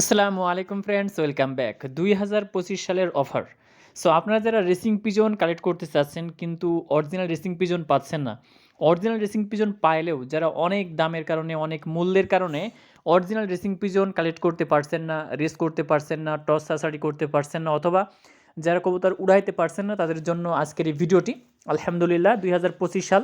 আসসালামু আলাইকুম friends welcome back দুই হাজার পঁচিশ সালের অফার সো আপনারা যারা রেসিং পিজন কালেক্ট করতে চাচ্ছেন, কিন্তু অরিজিনাল রেসিং পিজন পাচ্ছেন না। অরিজিনাল রেসিং পিজন পাইলেও যারা অনেক দামের কারণে, অনেক মূল্যের কারণে অরিজিনাল রেসিং পিজন কালেক্ট করতে পারছেন না রেস করতে পারছেন না, টস সাসারি করতে পারছেন না, অথবা যারা কবুতর উড়াইতে পারছেন না, তাদের জন্য আজকের এই ভিডিওটি, আলহামদুলিল্লাহ, দুই হাজার পঁচিশ সাল,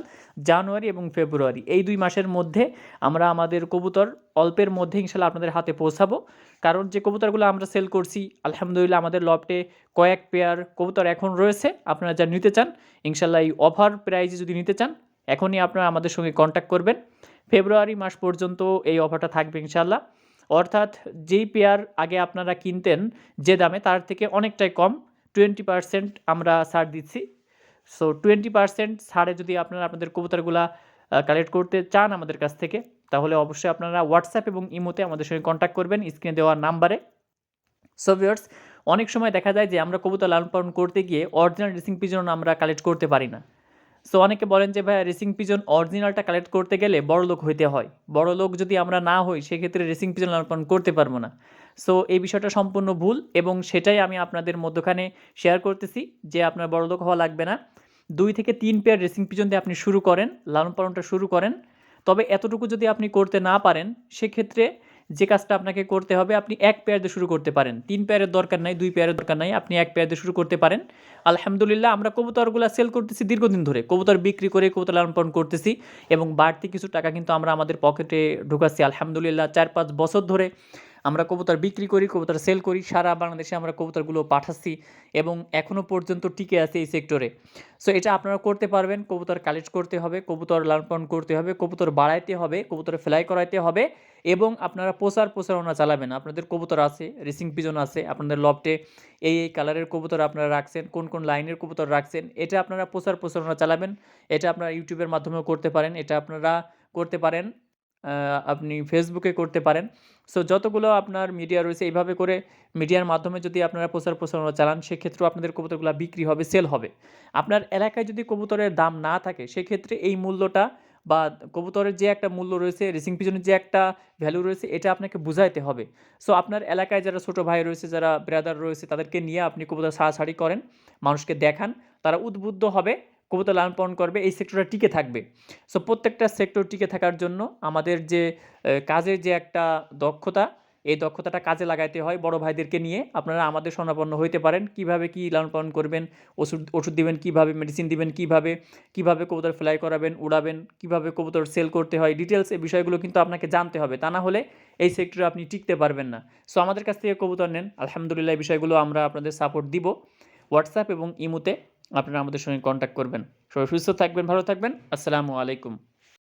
জানুয়ারি এবং ফেব্রুয়ারি। এই দুই মাসের মধ্যে আমরা আমাদের কবুতর অল্পের মধ্যে ইনশাল্লাহ আপনাদের হাতে পৌঁছাবো। কারণ যে কবুতরগুলো আমরা সেল করছি, আলহামদুলিল্লাহ আমাদের লফটে কয়েক পেয়ার কবুতর এখন রয়েছে। আপনারা যা নিতে চান, ইনশাল্লাহ এই অফার প্রাইজে যদি নিতে চান, এখনই আপনারা আমাদের সঙ্গে কন্ট্যাক্ট করবেন। ফেব্রুয়ারি মাস পর্যন্ত এই অফারটা থাকবে ইনশাল্লাহ। অর্থাৎ যেই পেয়ার আগে আপনারা কিনতেন, যে দামে, তার থেকে অনেকটাই কম। টোয়েন্টি পার্সেন্ট আমরা ছাড় দিচ্ছি। সো টোয়েন্টি পার্সেন্ট ছাড়ে যদি আপনারা আপনাদের কবুতরগুলা কালেক্ট করতে চান আমাদের কাছ থেকে, তাহলে অবশ্যই আপনারা হোয়াটসঅ্যাপ এবং ইমোতে আমাদের সঙ্গে কন্ট্যাক্ট করবেন স্ক্রিনে দেওয়া নাম্বারে সো ভিউয়ার্স অনেক সময় দেখা যায় যে আমরা কবুতর লালন পালন করতে গিয়ে অরিজিনাল ড্রেসিং পিজন আমরা কালেক্ট করতে পারি না। সো অনেকে বলেন যে, ভাইয়া রেসিং পিজন অরিজিনালটা কালেক্ট করতে গেলে বড় লোক হইতে হয়। বড় লোক যদি আমরা না হই, সেক্ষেত্রে রেসিং পিজন লালন করতে পারব না। সো এই বিষয়টা সম্পূর্ণ ভুল এবং সেটাই আমি আপনাদের মধ্যখানে শেয়ার করতেছি যে, আপনার বড় লোক হওয়া লাগবে না। দুই থেকে তিন পেয়ার রেসিং পিজন দিয়ে আপনি শুরু করেন, লালন পালনটা শুরু করেন। তবে এতটুকু যদি আপনি করতে না পারেন, সেক্ষেত্রে যে কাজটা আপনাকে করতে হবে, আপনি এক পেয়ার দিয়ে শুরু করতে পারেন। তিন পেয়ারের দরকার নাই, দুই পেয়ারের দরকার নাই, আপনি এক পেয়ার দিয়ে শুরু করতে পারেন। আলহামদুলিল্লাহ, আমরা কবুতরগুলো সেল করতেছি দীর্ঘদিন ধরে। কবুতর বিক্রি করে কবুতর লালন পালন করতেছি এবং বাড়তি কিছু টাকা কিন্তু আমরা আমাদের পকেটে ঢুকাচ্ছি। আলহামদুলিল্লাহ, চার পাঁচ বছর ধরে আমরা কবুতর বিক্রি করি, কবুতর সেল করি, সারা বাংলাদেশে আমরা কবুতরগুলো পাঠাচ্ছি এবং এখনও পর্যন্ত টিকে আছে এই সেক্টরে সো এটা আপনারা করতে পারবেন, কবুতর কালেক্ট করতে হবে, কবুতর লালন করতে হবে, কবুতর বাড়াইতে হবে, কবুতর ফ্লাই করাইতে হবে এবং আপনারা প্রচার প্রচারণা চালাবেন। আপনাদের কবুতর আছে রেসিং পিজন আছে, আপনাদের লফটে এই এই কালারের কবুতর আপনারা রাখছেন, কোন কোন লাইনের কবুতর রাখছেন, এটা আপনারা প্রচার প্রচারণা চালাবেন, এটা আপনারা ইউটিউবের মাধ্যমেও করতে পারেন, এটা আপনারা করতে পারেন। আপনি ফেসবুকে করতে পারেন। সো যতগুলো আপনার মিডিয়া রয়েছে, এইভাবে করে মিডিয়ার মাধ্যমে যদি আপনারা প্রচার প্রচারণা চালান, সেক্ষেত্রেও আপনাদের কবুতরগুলো বিক্রি হবে সেল হবে। আপনার এলাকায় যদি কবুতরের দাম না থাকে, সেক্ষেত্রে এই মূল্যটা বা কবুতরের যে একটা মূল্য রয়েছে রেসিং পিজনের যে একটা ভ্যালু রয়েছে, এটা আপনাকে বুঝাইতে হবে। সো আপনার এলাকায় যারা ছোটো ভাই রয়েছে, যারা ব্রাদার রয়েছে, তাদেরকে নিয়ে আপনি কবুতর সাড়াসাড়ি করেন, মানুষকে দেখান, তারা উদ্বুদ্ধ হবে কবুতর লালন পালন করবে, এই সেক্টরটা টিকে থাকবে। সো প্রত্যেকটা সেক্টর টিকে থাকার জন্য আমাদের যে কাজের যে একটা দক্ষতা, এই দক্ষতাটা কাজে লাগাইতে হয় বড় ভাইদেরকে নিয়ে। আপনারা আমাদের স্বর্ণাপন্ন হইতে পারেন। কীভাবে কি লালন পালন করবেন, ওষুধ ওষুধ দিবেন, কীভাবে মেডিসিন দিবেন, কীভাবে কীভাবে কবুতর ফ্লাই করাবেন, উড়াবেন, কীভাবে কবুতর সেল করতে হয় ডিটেলস এই বিষয়গুলো কিন্তু আপনাকে জানতে হবে। তা না হলে এই সেক্টরে আপনি টিকতে পারবেন না। সো আমাদের কাছ থেকে কবুতর নেন। আলহামদুলিল্লাহ, এই বিষয়গুলো আমরা আপনাদের সাপোর্ট দিব। হোয়াটসঅ্যাপ এবং ইমুতে আপনারা আমাদের সঙ্গে কন্ট্যাক্ট করবেন। সবাই সুস্থ থাকবেন ভালো থাকবেন। আসসালামু আলাইকুম।